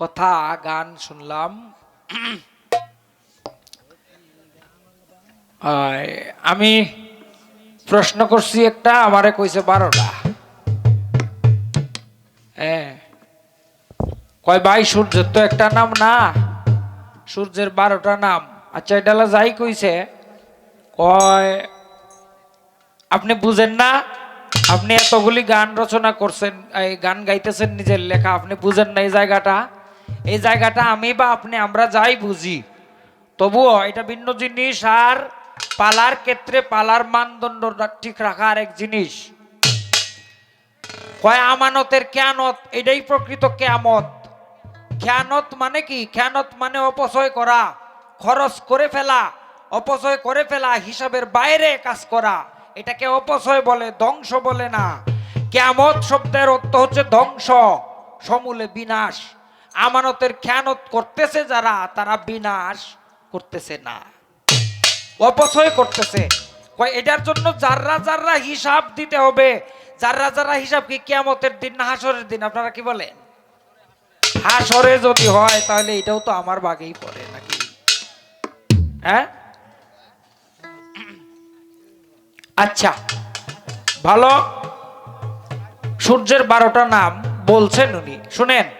কথা, গান শুনলাম। আমি প্রশ্ন করছি একটা, আমারে কইছে বারোটা। হ্যাঁ। কয়, ভাই, সূর্যের তো একটা নাম না। সূর্যের বারোটা নাম। আচ্ছা এটা যাই কইছে, কয়, আপনি বুঝেন না, আপনি এতগুলি গান রচনা করছেন, এই গান গাইতেছেন নিজের লেখা, আপনি বুঝেন না এই জায়গাটা। এই জায়গাটা আমি বা আপনি, আমরা যাই বুঝি। তবুও এটা ভিন্ন জিনিস আর পালার ক্ষেত্রে পালার মানদণ্ড ঠিক রাখা এক জিনিস। কয় আমানতের কেয়ানত এটাই প্রকৃত কেয়ামত খেয়ানত মানে কি? খেয়ানত মানে অপচয় করা, খরচ করে ফেলা, অপচয় করে ফেলা, হিসাবের বাইরে কাজ করা। এটাকে অপচয় বলে, ধ্বংস বলে না। কেয়ামত শব্দের অর্থ হচ্ছে ধ্বংস, সমূলে বিনাশ। আমানতের খেয়ানত করতেছে যারা, তারা বিনাশ করতেছে না। অপচয় করতেছে। এটার জন্য যাররা যাররা হিসাব দিতে হবে, যাররা যারা হিসাব কি কেয়ামতের দিন না হাসরের দিন, আপনারা কি বলেন? হাসরে যদি হয়, তাহলে এটাও তো আমার বাগেই পড়ে নাকি? হ্যাঁ? আচ্ছা ভালো? সূর্যের বারোটা নাম বলছেন উনি। শুনেন।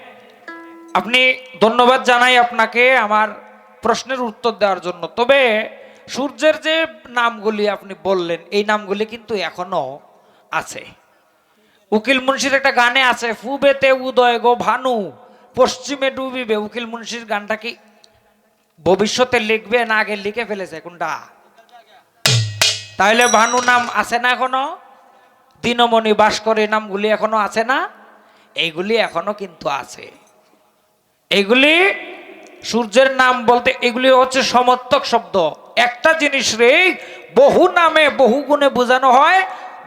আপনি ধন্যবাদ জানাই আপনাকে আমার প্রশ্নের উত্তর দেওয়ার জন্য। তবে সূর্যের যে নামগুলি আপনি বললেন, এই নামগুলি কিন্তু এখনও আছে। উকিল মুন্সির একটা গানে আছে, ফুবেতে উদয় গো ভানু, পশ্চিমে ডুবিবে। উকিল মুন্সির গানটা কি ভবিষ্যতে লিখবে না আগে লিখে ফেলেছে, কোনটা? তাহলে ভানু নাম আছে না এখনও? দিনমণি ভাস্কর এই নামগুলি এখনও আছে না? এইগুলি এখনও কিন্তু আছে। এইগুলি সূর্যের নাম বলতে এগুলি হচ্ছে সমর্থক শব্দ। একটা জিনিস রে বহু নামে বহু গুণে বোঝানো হয়,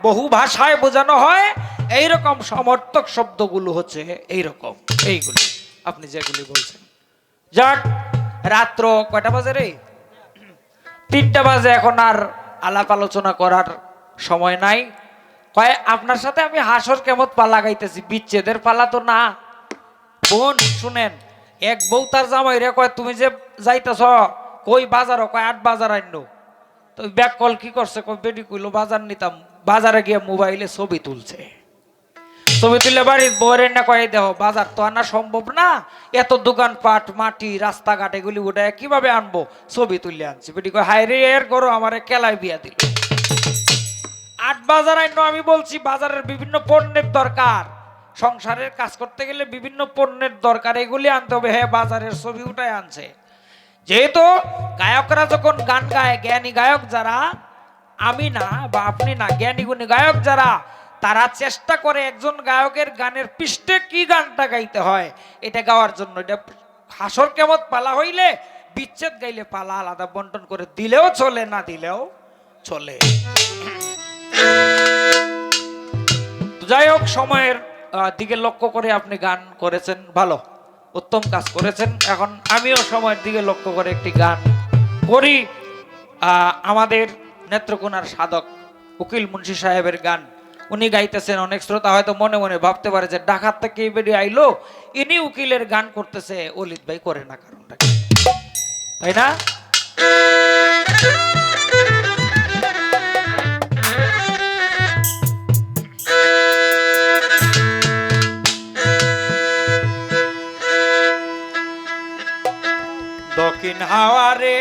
বহু ভাষায় বোঝানো হয়, এইরকম সমর্থক শব্দগুলো হচ্ছে এইরকম, এইগুলি। আপনি যেগুলি বলছেন। যাক, রাত্র কয়টা বাজে রে? তিনটা বাজে এখন আর আলাপ আলোচনা করার সময় নাই। কয়, আপনার সাথে আমি হাসর কেমত পালা গাইতেছি, বিচ্ছেদের পালা তো না। বোন, শুনেন এক বউ তার জামাই রে কয়, তুমি যে যাইতেছ, কই বাজার কয়, আট বাজার আইন তো ব্যাক কল কি করছে? কয়, বেডি কইলো, বাজার নিতাম। বাজারে গিয়ে মোবাইলে ছবি তুলছে। ছবি তুলে বাড়ির বউরের না কয়ে দেহ বাজার তো আনা সম্ভব না। এত দোকানপাট, মাটি, রাস্তাঘাট, এগুলি উঠে কীভাবে আনব? ছবি তুলে আনছি। বেটি কয় হাই রে, এর করো আমারে কেলায় বিয়া দিল। আট বাজার আইন আমি বলছি, বাজারের বিভিন্ন পণ্যের দরকার। সংসারের কাজ করতে গেলে বিভিন্ন পণ্যের দরকার, এগুলি আনতে হবে। হ্যাঁ বাজারের ছবি উঠায় আনছে। যেহেতু গায়করা যখন গান গায়, জ্ঞানী গায়ক যারা, আমি না বা আপনি না, জ্ঞানী গুণী গায়ক যারা, তারা চেষ্টা করে একজন গায়কের গানের পৃষ্ঠে কি গানটা গাইতে হয়, এটা গাওয়ার জন্য। এটা হাসর কেমত পালা হইলে, বিচ্ছেদ গাইলে পালা আলাদা বন্টন করে। দিলেও চলে, না দিলেও চলে। যাই হোক, সময়ের দিকে লক্ষ্য করে আপনি গান করেছেন, ভালো, উত্তম কাজ করেছেন। এখন আমিও সময়ের দিকে লক্ষ্য করে একটি গান করি। আমাদের নেত্রকোনার সাধক উকিল মুন্সি সাহেবের গান। উনি গাইতেছেন অনেক শ্রোতা, হয়তো মনে মনে ভাবতে পারে যে ডাকাত থেকে বেরিয়ে আইলো। ইনি উকিলের গান করতেছে, অলিত ভাই করে না কারণটা? তাই না? দক্ষিণ হাওয়ারে।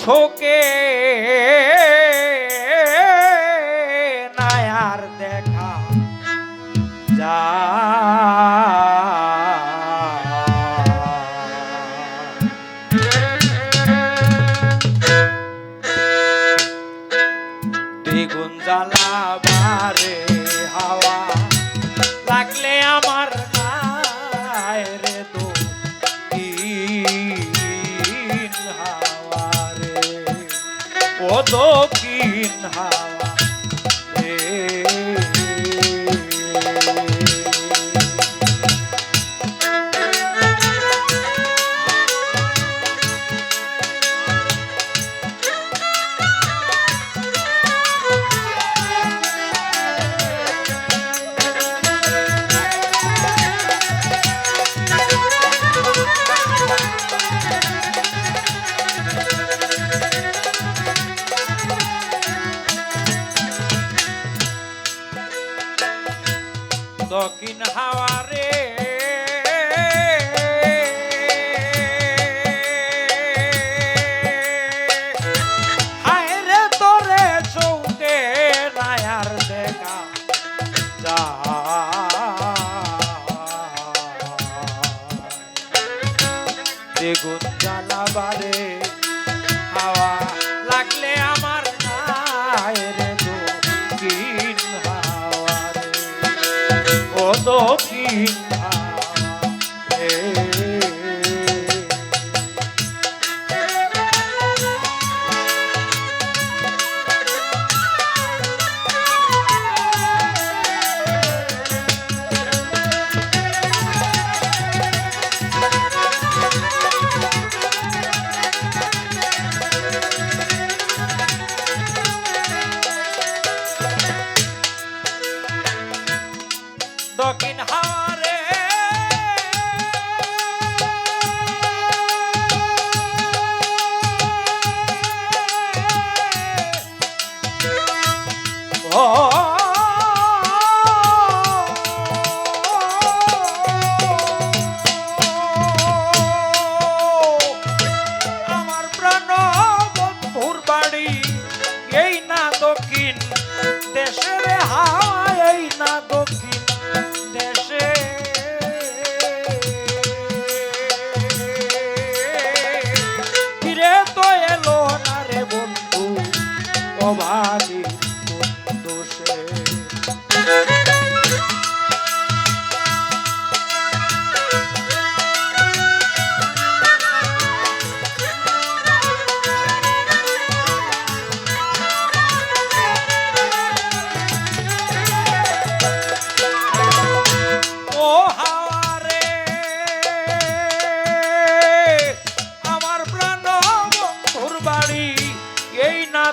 ছোকে দ্বিগুণ জ্বালা বারে হাওয়া লাগলে আমার রে তো হাওয়া রে ও দক্ষিণ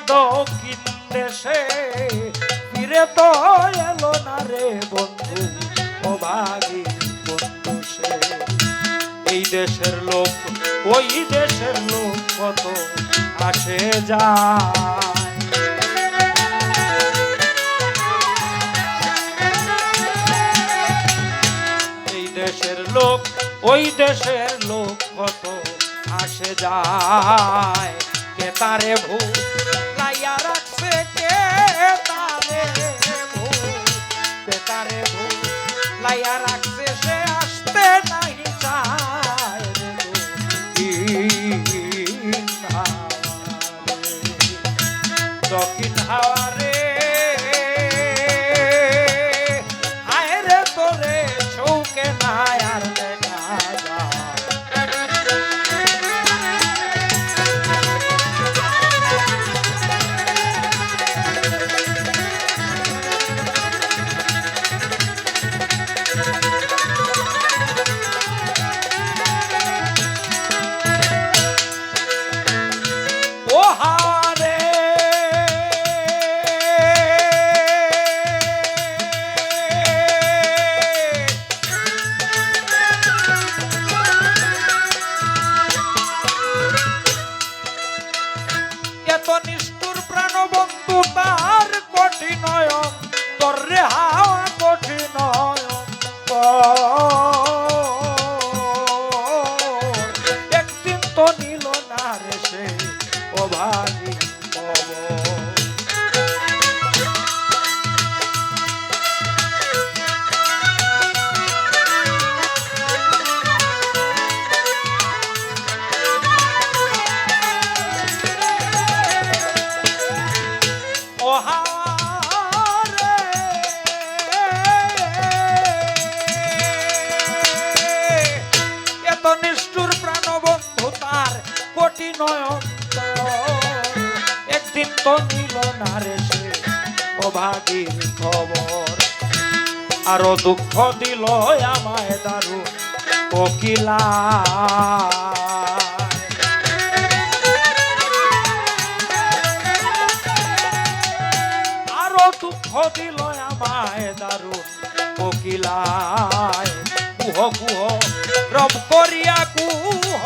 দক্ষিণ দেশে ফিরে তো এলো না রে বন্ধু, ও ভাগি বন্ধু সে। এই দেশের লোক, ওই দেশের লোক কত আসে যায়। দেশের লোক, ওই দেশের লোক কত আসে যায়। কে তারে ভূ কে লাইয়া রাখছে সে আসতে নাই চায় দক্ষিণ হাওয়ারে। কোটি নয়ন্তর একদিন তো নিল না রে সে খবর। আরও দুঃখ দিল আমায় দারু কোকিলা। আরও দুঃখ দিল আমায় দারুণ কোকিলায়। কুহ কুহ, রব করিয়া কুহ।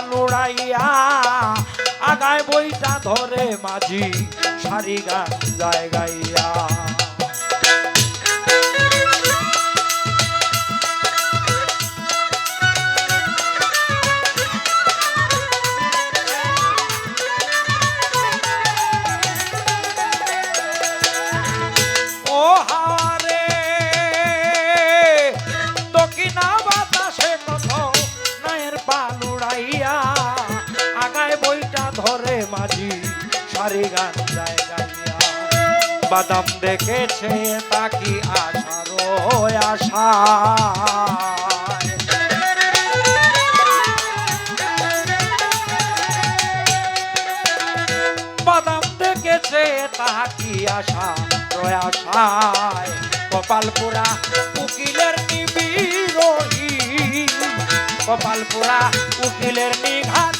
পালুড়াইয়া আগায় বইটা ধরে মাঝি সারি গান যায় ধরে মাঝি, সারি গান যায় গাইয়া। বাদাম দেখেছে তাকি আশারো আশা বাদাম দেখেছে তাহা কি আশা প্রয়াসায় কপাল পোড়া উকিলের নিবিরোহী কপাল পোড়া উকিলের নিঘাতে